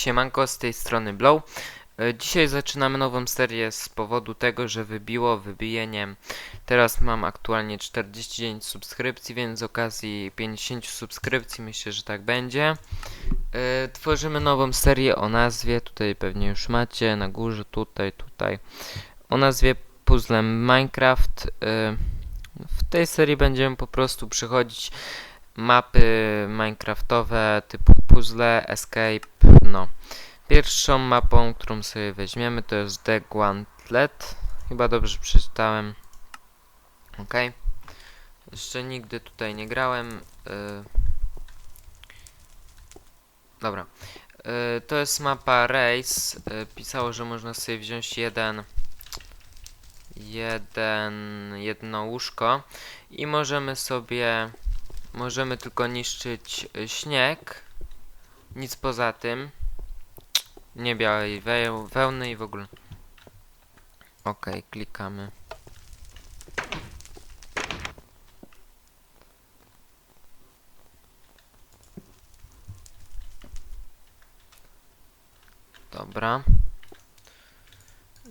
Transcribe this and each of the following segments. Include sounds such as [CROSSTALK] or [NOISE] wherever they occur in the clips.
siemanko, z tej strony Blow. E, Dzisiaj zaczynamy nową serię z powodu tego, że wybiło wybijeniem. Teraz mam aktualnie 49 subskrypcji, więc z okazji 50 subskrypcji myślę, że tak będzie. E, Tworzymy nową serię o nazwie, tutaj pewnie już macie, na górze, tutaj, tutaj. O nazwie Puzzle Minecraft. E, W tej serii będziemy po prostu przychodzić mapy minecraftowe typu puzzle, escape, no. Pierwszą mapą, którą sobie weźmiemy to jest The Gauntlet. Chyba dobrze przeczytałem. Ok. Jeszcze nigdy tutaj nie grałem. y. Dobra. Y, To jest mapa Race. Y, Pisało, że można sobie wziąć jeden jeden jedno łóżko i możemy sobie Możemy tylko niszczyć śnieg. Nic poza tym. Nie białej we wełny i w ogóle. Ok, klikamy. Dobra.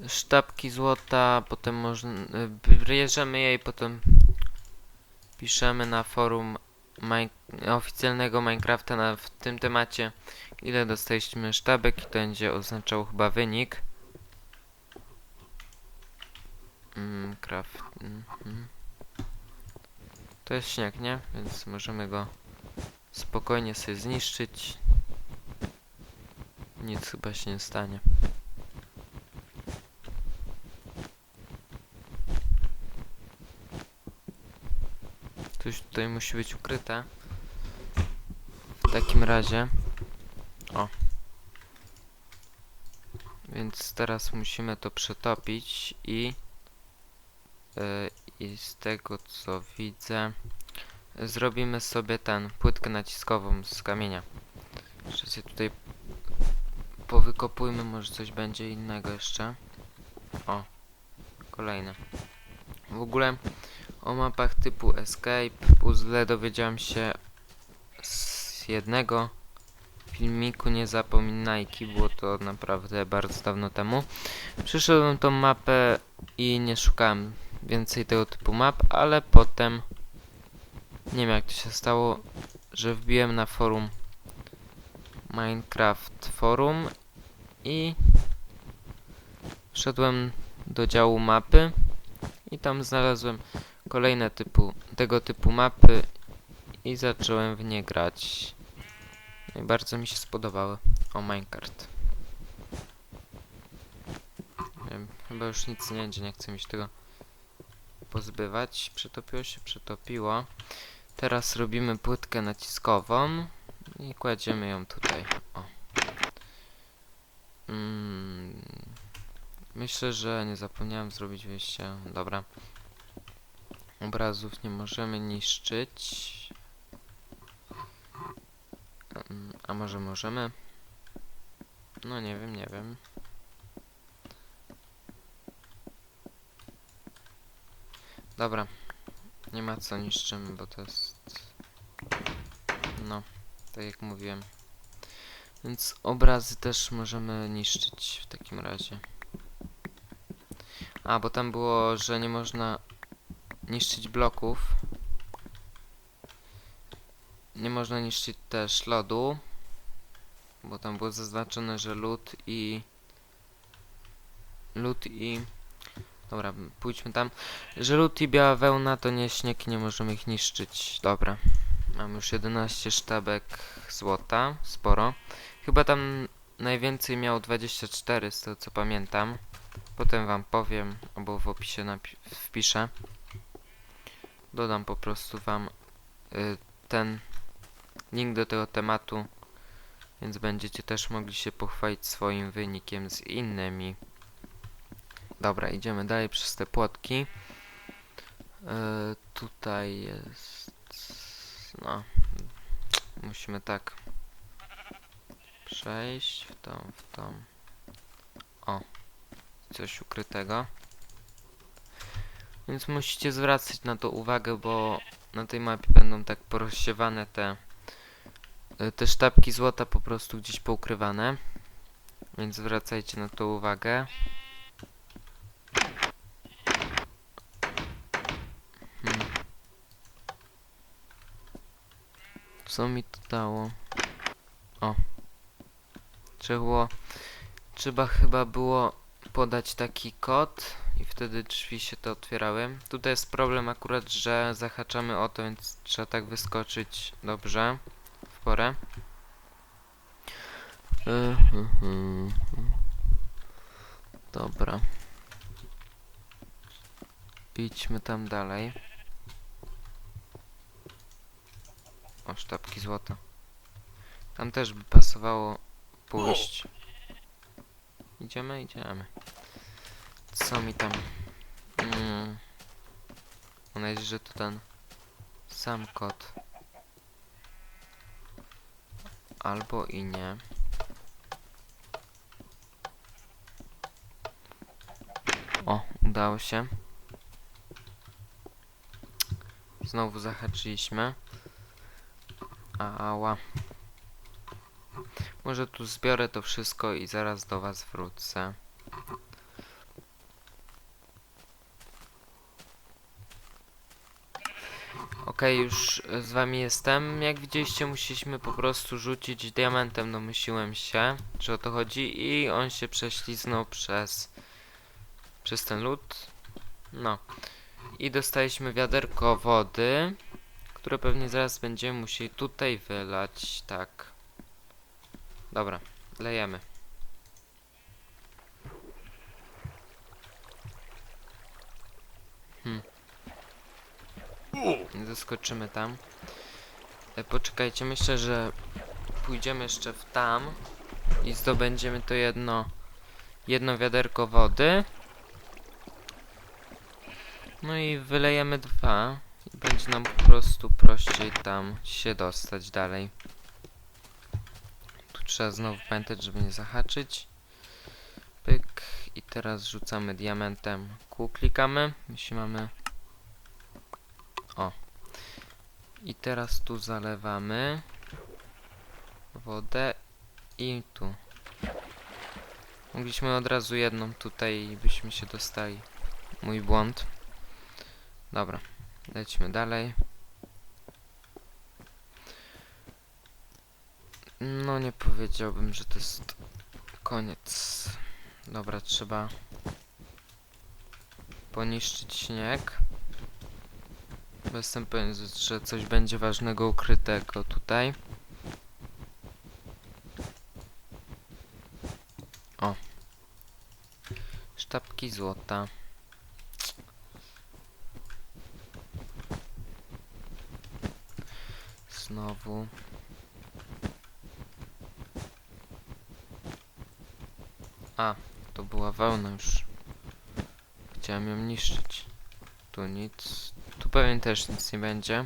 Sztabki złota, potem można. y, Bierzemy je i potem piszemy na forum Mine oficjalnego Minecrafta na, w tym temacie ile dostaliśmy sztabek i to będzie oznaczało chyba wynik. Mm, craft. mhm. To jest śnieg, nie? Więc możemy go spokojnie sobie zniszczyć. Nic chyba się nie stanie. Coś tutaj musi być ukryte. W takim razie. O. Więc teraz musimy to przetopić i. Yy, I z tego co widzę. Zrobimy sobie ten płytkę naciskową z kamienia. Jeszcze sobie tutaj powykopujmy, może coś będzie innego jeszcze. O. Kolejne. W ogóle o mapach typu Escape, puzzle dowiedziałem się jednego filmiku, nie zapominajki, było to naprawdę bardzo dawno temu. Przyszedłem tą mapę i nie szukałem więcej tego typu map, ale potem nie wiem jak to się stało, że wbiłem na forum Minecraft Forum i wszedłem do działu mapy i tam znalazłem kolejne typu, tego typu mapy i zacząłem w nie grać. I bardzo mi się spodobały. O wiem, chyba już nic nie będzie, nie chcę mi się tego pozbywać. Przetopiło się, przetopiło. Teraz robimy płytkę naciskową i kładziemy ją tutaj. O. Mm. Myślę, że nie zapomniałem zrobić wyjścia. Dobra. Obrazów nie możemy niszczyć. Mm, A może możemy? No nie wiem, nie wiem. Dobra. Nie ma co niszczymy, bo to jest... No, tak jak mówiłem. Więc obrazy też możemy niszczyć w takim razie. A, bo tam było, że nie można niszczyć bloków. Nie można niszczyć też lodu. Bo tam było zaznaczone, że lód i... Lód i... Dobra, pójdźmy tam. Że lód i biała wełna to nie śnieg nie możemy ich niszczyć. Dobra. Mam już 11 sztabek złota. Sporo. Chyba tam najwięcej miało 24 z tego co pamiętam. Potem wam powiem, albo w opisie wpiszę. Dodam po prostu wam y, ten link do tego tematu, więc będziecie też mogli się pochwalić swoim wynikiem z innymi. Dobra, idziemy dalej przez te płotki. Y, tutaj jest... No... Musimy tak... Przejść w tą, w tą... O! Coś ukrytego. Więc musicie zwracać na to uwagę, bo na tej mapie będą tak porozsiewane te te sztabki złota po prostu gdzieś poukrywane. Więc zwracajcie na to uwagę. Hmm. Co mi to dało? O. Trzeba. Trzeba chyba było podać taki kod i wtedy drzwi się to otwierały. Tutaj jest problem akurat, że zahaczamy o to, więc trzeba tak wyskoczyć dobrze, porę. Mhm. Dobra. Idźmy tam dalej. O, sztabki złota. Tam też by pasowało pójść. Idziemy, idziemy. Co mi tam? Mm. Mam nadzieję, że to ten sam kod. Albo i nie. O, udało się. Znowu zahaczyliśmy. Ała. Może tu zbiorę to wszystko i zaraz do was wrócę. Okej, już e, z wami jestem. Jak widzieliście, musieliśmy po prostu rzucić diamentem, domyśliłem się, czy o to chodzi, i on się prześliznął przez, przez ten lód. No. I dostaliśmy wiaderko wody, które pewnie zaraz będziemy musieli tutaj wylać, tak. Dobra, lejemy. Zaskoczymy tam. E, poczekajcie, myślę, że pójdziemy jeszcze w tam i zdobędziemy to jedno jedno wiaderko wody. No i wylejemy dwa i będzie nam po prostu prościej tam się dostać dalej. Tu trzeba znowu pamiętać, żeby nie zahaczyć. Pyk i teraz rzucamy diamentem. Kół klikamy, jeśli mamy o. I teraz tu zalewamy wodę i tu. Mogliśmy od razu jedną tutaj byśmy się dostali. Mój błąd. Dobra, lećmy dalej. No nie powiedziałbym, że to jest koniec. Dobra, trzeba poniszczyć śnieg. Bo jestem pewien, że coś będzie ważnego ukrytego tutaj. O. Sztabki złota. Znowu. A, to była wełna już. Chciałem ją niszczyć. Tu nic. Pewnie też nic nie będzie.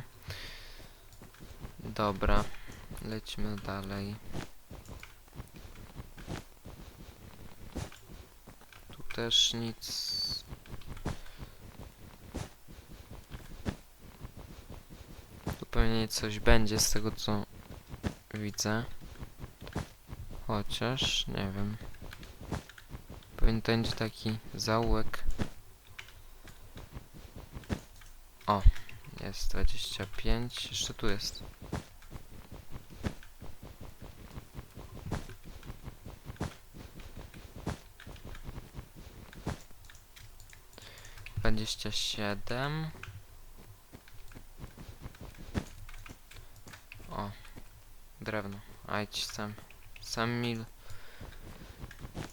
Dobra, lecimy dalej. Tu też nic. Tu pewnie coś będzie z tego co widzę. Chociaż, nie wiem. Pewnie to będzie taki zaułek. O, jest 25. Jeszcze tu jest. Dwadzieścia siedem. O, drewno. A idź sam. Sam mi...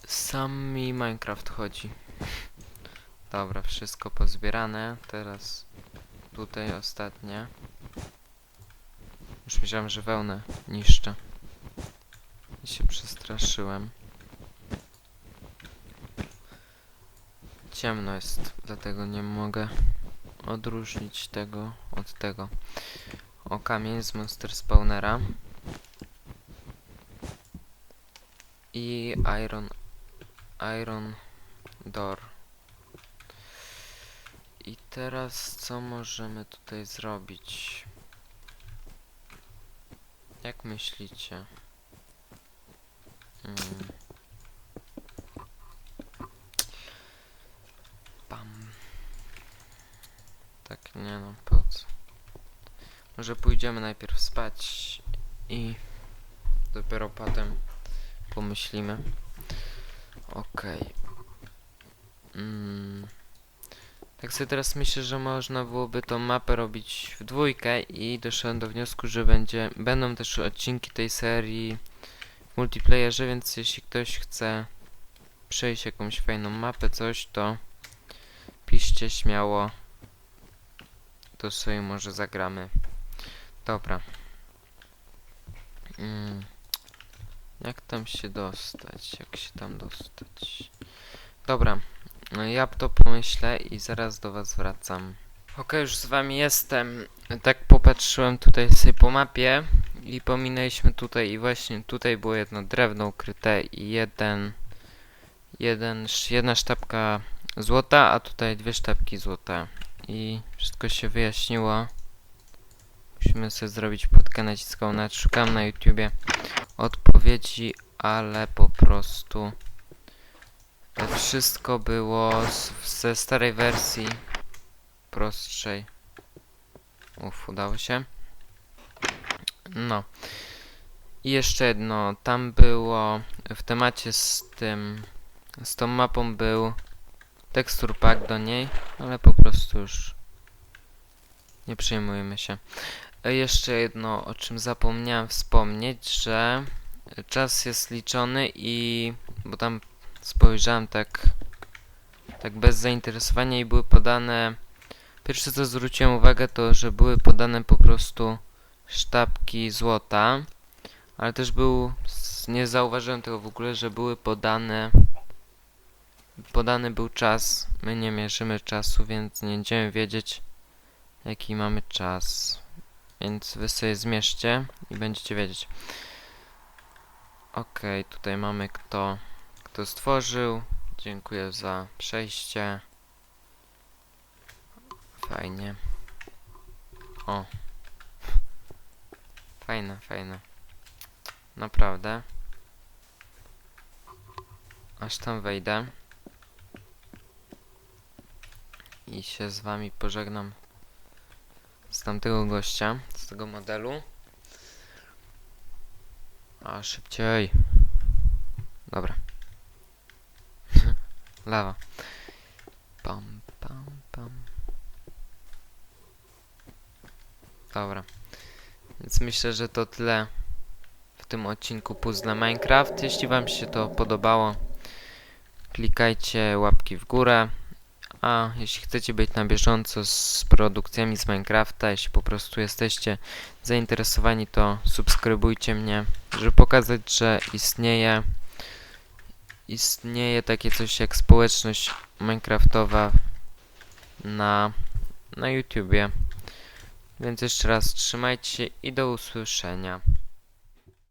Sam mi Minecraft chodzi. [LAUGHS] Dobra, wszystko pozbierane. Teraz tutaj ostatnie. Już myślałem, że wełnę niszczę. I się przestraszyłem. Ciemno jest, dlatego nie mogę odróżnić tego od tego. O, kamień z Monster Spawnera. I Iron... Iron Door. I teraz co możemy tutaj zrobić? Jak myślicie? Hmm. Bam. Tak, nie no, po co? Może pójdziemy najpierw spać i dopiero potem pomyślimy. Okej. Okay. Tak sobie teraz myślę, że można byłoby tą mapę robić w dwójkę i doszedłem do wniosku, że będzie, będą też odcinki tej serii w multiplayerze, więc jeśli ktoś chce przejść jakąś fajną mapę, coś, to piszcie śmiało. To sobie może zagramy. Dobra. Mm. Jak tam się dostać? Jak się tam dostać? Dobra. No ja to pomyślę i zaraz do was wracam. Ok, już z wami jestem. Tak popatrzyłem tutaj sobie po mapie i pominęliśmy tutaj i właśnie tutaj było jedno drewno ukryte i jeden, jeden jedna sztabka złota, a tutaj dwie sztabki złota. I wszystko się wyjaśniło. Musimy sobie zrobić podkę naciskową. Nawet szukam na YouTubie odpowiedzi, ale po prostu wszystko było z, ze starej wersji prostszej. Uf, udało się. No. I jeszcze jedno, tam było w temacie z tym, z tą mapą był tekstur pack do niej, ale po prostu już nie przejmujemy się. E, Jeszcze jedno, o czym zapomniałem wspomnieć, że czas jest liczony i, bo tam spojrzałem tak, tak bez zainteresowania i były podane, pierwsze co zwróciłem uwagę to, że były podane po prostu sztabki złota, ale też był, nie zauważyłem tego w ogóle, że były podane, podany był czas, my nie mierzymy czasu, więc nie będziemy wiedzieć jaki mamy czas, więc wy sobie zmierzcie i będziecie wiedzieć. Okej, tutaj mamy kto, kto stworzył. Dziękuję za przejście. Fajnie. O. Fajne, fajne. Naprawdę. Aż tam wejdę. I się z wami pożegnam z tamtego gościa, z tego modelu. A szybciej. Dobra. Lawa. Pam, pam, pam. Dobra. Więc myślę, że to tyle w tym odcinku Puzzle Minecraft. Jeśli Wam się to podobało, klikajcie łapki w górę. A jeśli chcecie być na bieżąco z produkcjami z Minecrafta, jeśli po prostu jesteście zainteresowani, to subskrybujcie mnie, żeby pokazać, że istnieje istnieje takie coś jak społeczność Minecraftowa na, na YouTubie. Więc jeszcze raz trzymajcie się i do usłyszenia.